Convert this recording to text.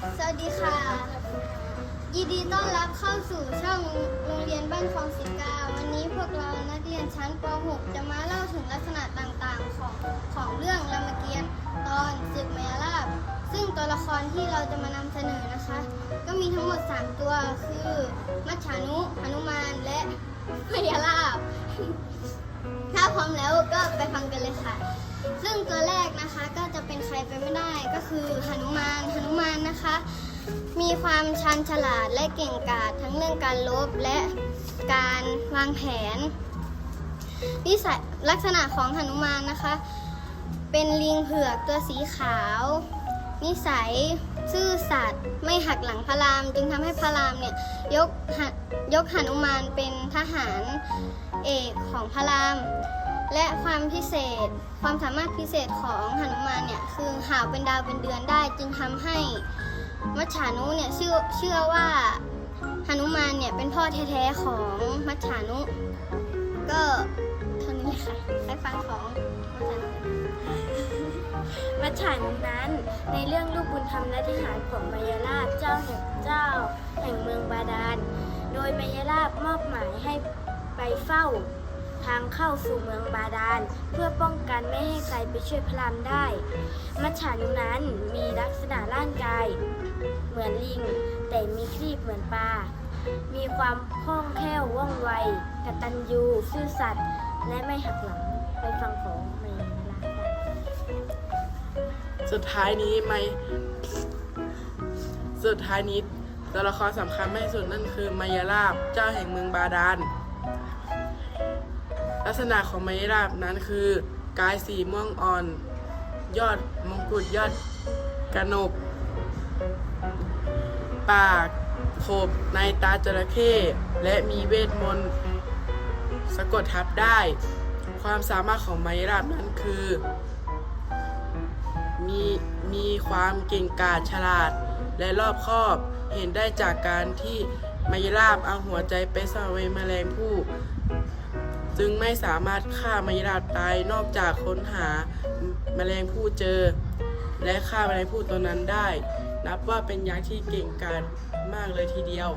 สวัสดีค่ะ ยินดีต้อนรับเข้าสู่ช่องโรงเรียนบ้านคลองสิกา วันนี้พวกเรานักเรียนชั้นป .6 จะมาเล่าถึงลักษณะต่างๆของของเรื่องรามเกียรติ์ตอนศึกมายาลาบ ซึ่งตัวละครที่เราจะมานำเสนอนะคะ ก็มีทั้งหมด 3 ตัวคือมัจฉานุหนุมานและมายาลาบ ถ้าพร้อมแล้วก็ไปฟังกันเลยค่ะ ซึ่งตัวแรก ไปไม่ได้ก็คือหนุมานหนุมานนะคะ มีความชันฉลาดและเก่งกาจทั้งเรื่องการลบและการวางแผนนิสัยลักษณะของหนุมานนะคะ เป็นลิงเผือกตัวสีขาว นิสัยซื่อสัตย์ไม่หักหลังพระราม จึงทำให้พระรามเนี่ยยกยกหนุมานเป็นทหารเอกของพระรามและความพิเศษความสามารถพิเศษของหนุมานเนี่ยคือ หาวเป็นดาวเป็นเดือนได้จึงทำให้มัจฉานุเนี่ยเชื่อเชื่อว่าหนุมานเนี่ยเป็นพ่อแท้ๆของมัจฉานุ ก็เท่านี้ค่ะไปฟังของมัจฉานุมัจฉานุนั้น ในเรื่องลูกบุญธรรมและทหารของมายาลาบเจ้าแห่งเจ้า แห่งเมืองบาดาล โดยมายาลาบมอบหมายให้ไปเฝ้า ทางเข้าสู่เมืองบาดาล เพื่อป้องกันไม่ให้ใครไปช่วยพระรามได้ มัจฉานุนั้นมีลักษณะร่างกาย เหมือนลิง แต่มีครีบเหมือนปลา มีความคล่องแคล่วว่องไวกตัญญูซื่อสัตย์และไม่หักหลังไปฟังของมยาลาบกันสุดท้ายนี้ไม่สุดท้ายนี้ตัวละครสำคัญมากที่สุดนั่นคือมายาลาบเจ้าแห่งเมืองบาดาล ลักษณะของมายาลาบนั้นคือกายสีม่วงอ่อน ยอดมงกุฎยอดกระหนก ปากโขบในตาจระเข้และมีเวทมนต์สะกดทับได้ ความสามารถของมายาลาบนั้นคือ มีมีความเก่งกาจฉลาดและรอบคอบเห็นได้จากการที่มายราบเอาหัวใจไปซ่อนไว้แมลงผู้ จึงไม่สามารถฆ่ามายราบตายนอกจากค้นหาแมลงผู้เจอ และฆ่าแมลงผู้ตัวนั้นได้ นับว่าเป็นยักษ์ที่เก่งกาจมากเลยทีเดียว